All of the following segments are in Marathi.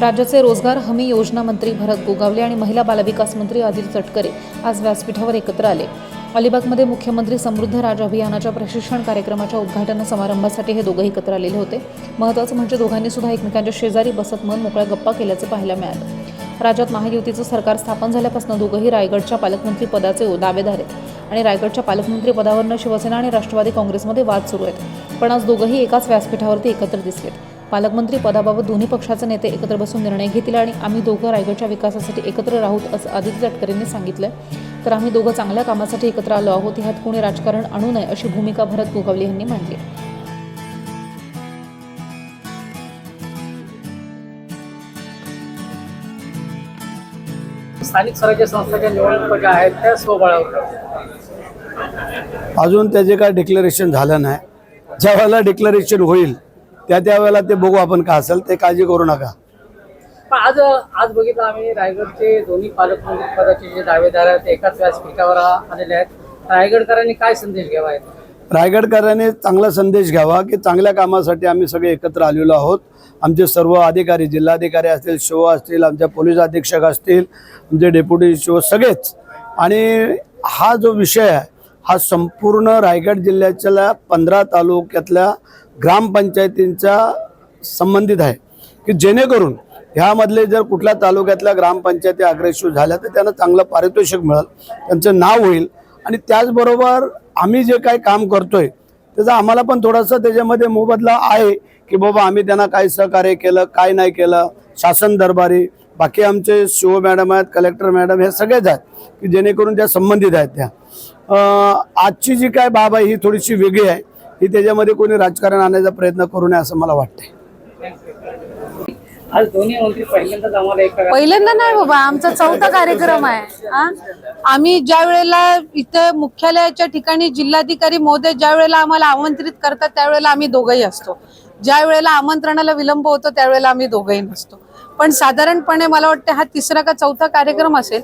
राज्याचे रोजगार हमी योजना मंत्री भरत गोगावले आणि महिला बालविकास मंत्री आदिल तटकरे आज व्यासपीठावर एकत्र आले. अलिबागमध्ये मुख्यमंत्री समृद्ध राज अभियानाच्या प्रशिक्षण कार्यक्रमाच्या उद्घाटन समारंभासाठी हे दोघंही एकत्र आलेले होते. महत्त्वाचं म्हणजे दोघांनी सुद्धा एकमेकांच्या शेजारी बसत मन मोकळ्या गप्पा केल्याचं पाहायला मिळालं. राज्यात महायुतीचं सरकार स्थापन झाल्यापासून दोघंही रायगडच्या पालकमंत्री पदाचे दावेदार आहेत आणि रायगडच्या पालकमंत्री पदावरनं शिवसेना आणि राष्ट्रवादी काँग्रेसमध्ये वाद सुरू आहेत. पण आज दोघंही एकाच व्यासपीठावरती एकत्र दिसलेत. पालकमंत्री पदाबाबत दोन्ही पक्षाचे नेते एकत्र बसून निर्णय घेतील आणि आम्ही दोघं रायगडच्या विकासासाठी एकत्र राहूत असं आदित्य तटकरेंनी सांगितलं तर आम्ही दोघं चांगल्या कामासाठी एकत्र आलो आहोत. ह्यात कोणी राजकारण आणू नये अशी भूमिका भरत गोगावले यांनी मांडली. स्थानिक स्वराज्य संस्थांच्या निवडणुका ज्या आहेत त्या स्वबळावर अजून त्याचे काय डिक्लेरेशन झालं नाही. ज्या वेळेला डिक्लेरेशन होईल त्या त्यावेळेला ते बघू आपण का असेल ते काळजी करू नका. पण आज आज बघितलं आम्ही रायगडचे दोन्ही पालकमंत्री पदाचे जे दावेदार आहेत ते एकाच व्यासपीठावर आलेले आहेत. रायगडकरांनी काय संदेश घ्यावा आहे रायगडकरांनी चांगला संदेश घ्यावा की चांगल्या कामासाठी आम्ही सगळे एकत्र आलेलो आहोत. आमचे सर्व अधिकारी जिल्हाधिकारी असतील शिव असतील आमच्या पोलीस अधीक्षक असतील आमचे डेप्युटी शिव सगळेच. आणि हा जो विषय आहे हा संपूर्ण रायगड जिल्ह्याच्या पंधरा तालुक्यातल्या ग्रामपंचायतींच्या संबंधित आहे. की जेणेकरून ह्यामधले जर कुठल्या तालुक्यातल्या ग्रामपंचायती अग्रेसिव्ह झाल्या तर त्यांना चांगलं पारितोषिक मिळेल त्यांचं नाव होईल. आणि त्याचबरोबर आम्ही जे काही काम करतोय त्याचा आम्हाला पण थोडासा त्याच्यामध्ये मोबदला आहे की बाबा आम्ही त्यांना काय सहकार्य केलं काय नाही केलं शासन दरबारी बाकी आमचे शिव मॅडम आहेत कलेक्टर मॅडम हे सगळेच आहेत की जेणेकरून त्या संबंधित आहेत त्या. आजची जी काय बाब आहे ही थोडीशी वेगळी आहे. ही त्याच्यामध्ये कोणी राजकारण आणण्याचा प्रयत्न करू नये असं मला वाटतंय. आज दोन्ही मंत्री पहिल्यांदाच आम्हाला एका पहिल्यांदा नाही बाबा आमचा चौथा कार्यक्रम आहे. हा? आम्ही ज्या वेळेला इथे मुख्यालयाच्या ठिकाणी जिल्हाधिकारी महोदय ज्या वेळेला आम्हाला आमंत्रित करतात त्यावेळेला आम्ही दोघंही असतो. ज्या वेळेला आमंत्रणाला विलंब होतो त्यावेळेला आम्ही दोघंही नसतो. पण साधारणपणे मला वाटतं हा तिसरा का चौथा कार्यक्रम असेल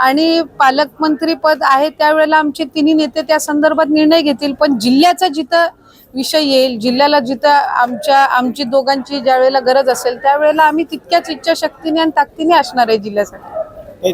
आणि पालकमंत्री पद आहे त्यावेळेला आमचे तिन्ही नेते त्या संदर्भात निर्णय घेतील. पण जिल्ह्याचा जिथं विषय येईल जिल्ह्याला जिथं आमच्या आमची दोघांची ज्या वेळेला गरज असेल त्यावेळेला आम्ही तितक्याच इच्छाशक्तीने आणि ताकदीने असणार आहे जिल्ह्यासाठी.